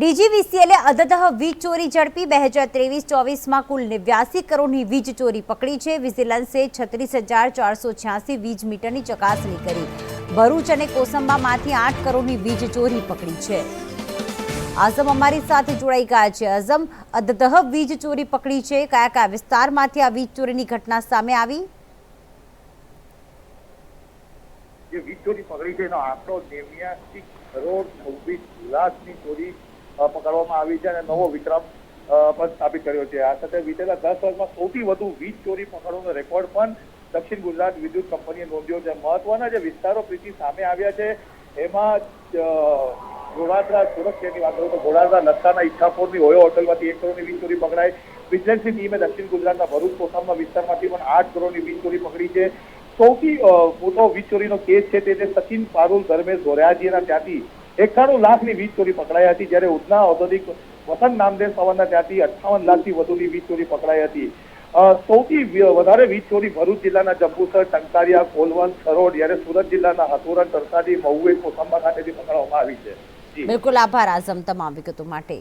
ડીજીવીસીએલે અદતઃ વીજ ચોરી ઝડપી. બે હજાર ત્રેવીસ ચોવીસમાં કુલ નેવ્યાસી કરોડની વીજ ચોરી પકડી છે. વિજિલન્સે છત્રીસ હજાર ચારસો છ્યાસી વીજ મીટરની ચકાસણી કરી. ભરૂચ અને કોસંબામાંથી આઠ કરોડની વીજ ચોરી પકડી છે. આઝમ અમારી સાથે જોડાઈ ગયા છે. આઝમ અદતઃ વીજ ચોરી પકડી છે. કયા કયા વિસ્તારમાંથી આ વીજ ચોરીની ઘટના સામે આવી? જે વીજ ચોરી પકડી છે એનો આંકડો નેવ્યાસી કરોડ છવ્વીસ લાખની ચોરી પકડવામાં આવી છે અને નવો વિક્રમ પણ સ્થાપિત કર્યો છે. આ સાથે વિતેલા દસ વર્ષમાં સૌથી વધુ વીજ ચોરી પકડવાનો રેકોર્ડ પણ દક્ષિણ ગુજરાત વિદ્યુત કંપનીએ નોંધ્યો છે. મહત્વના જે વિસ્તારો પ્રીતિ સામે આવ્યા છે, એમાં ગોળાદરા સુરત વાત કરું તો ગોળાદરા લત્તાના ઈચ્છાપુરની ઓયો હોટલમાંથી એક કરોડની વીજ ચોરી પકડાઈ. વિજિલન્સની ટીમે દક્ષિણ ગુજરાતના ભરૂચ કોસામના વિસ્તારમાંથી પણ આઠ કરોડની વીજ ચોરી પકડી છે. સૌથી મોટો વીજ ચોરીનો કેસ છે તે સચિન પારુલ ધર્મેશ ગોરયાજીના ત્યાંથી એકાણું લાખની વીજ ચોરી પકડાઈ હતી જ્યારે ઉધના ઔદ્યોગિક વસંત નામદેવ સવરના ત્યાંથી અઠ્ઠાવન લાખથી વધુની વીજ ચોરી પકડાઈ હતી. સૌથી વધારે વીજ ચોરી ભરૂચ જિલ્લાના જંબુસર, ટંકારિયા કોલવન સરોડ જ્યારે સુરત જિલ્લાના હથોરણ, તરસાદી, મહુએ, કોસંબા ખાતેથી પકડવામાં આવી છે. બિલકુલ આભાર, આઝમ તમામ વિગતો માટે.